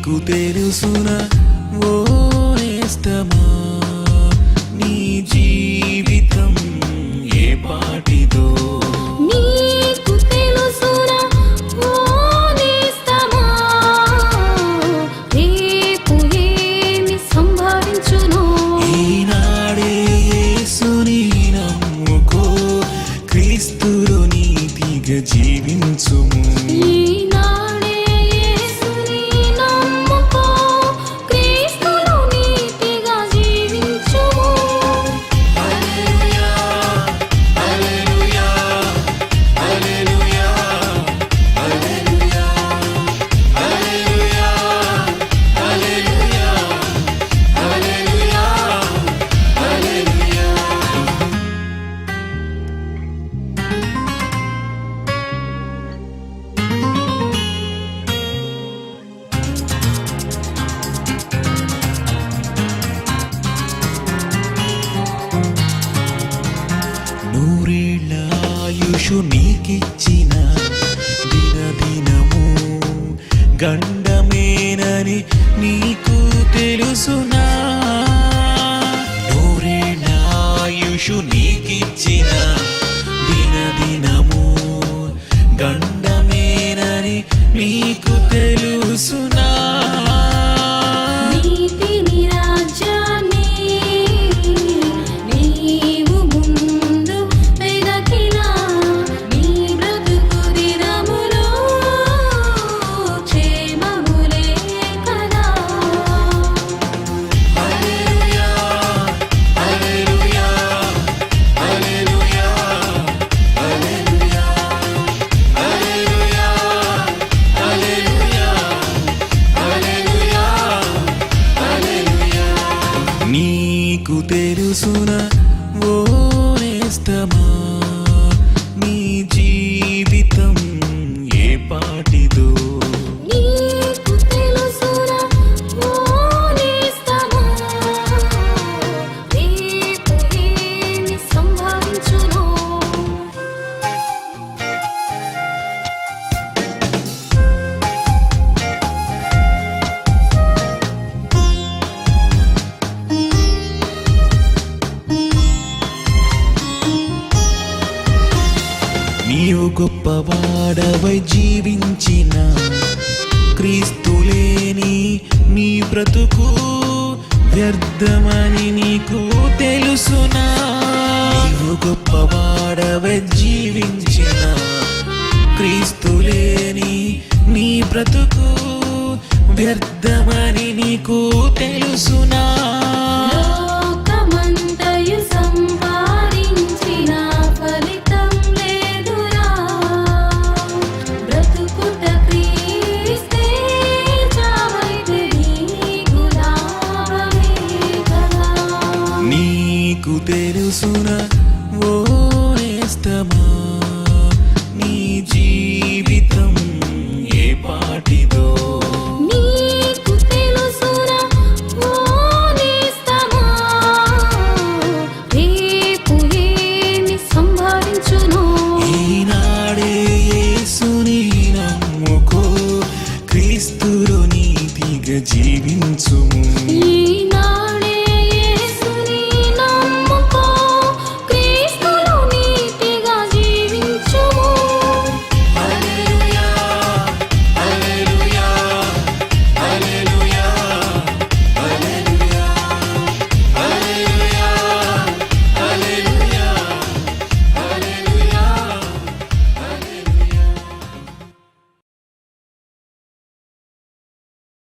నీకు తెలుసున? ఓ నేస్తమా? నీ జీవితం ఏ పాటిదో? నీకు తెలుసునా? ఓ నేస్తమా? రేపు ఏమి సంభవించునో? ఈనాడే యేసుని నమ్ముకో క్రీస్తులో నీతిగా జీవించుము. ఆయుషు నీకిచ్చిన దినదినము గండమేనని నీకు తెలుసునా? గొప్పవాడవై జీవించిన క్రీస్తులేని నీ బ్రతుకు వ్యర్థమని నీకు తెలుసునా? నీవు గొప్పవాడవై జీవించిన క్రీస్తులేని నీ బ్రతుకు వ్యర్థమని నీకు తెలుసునా?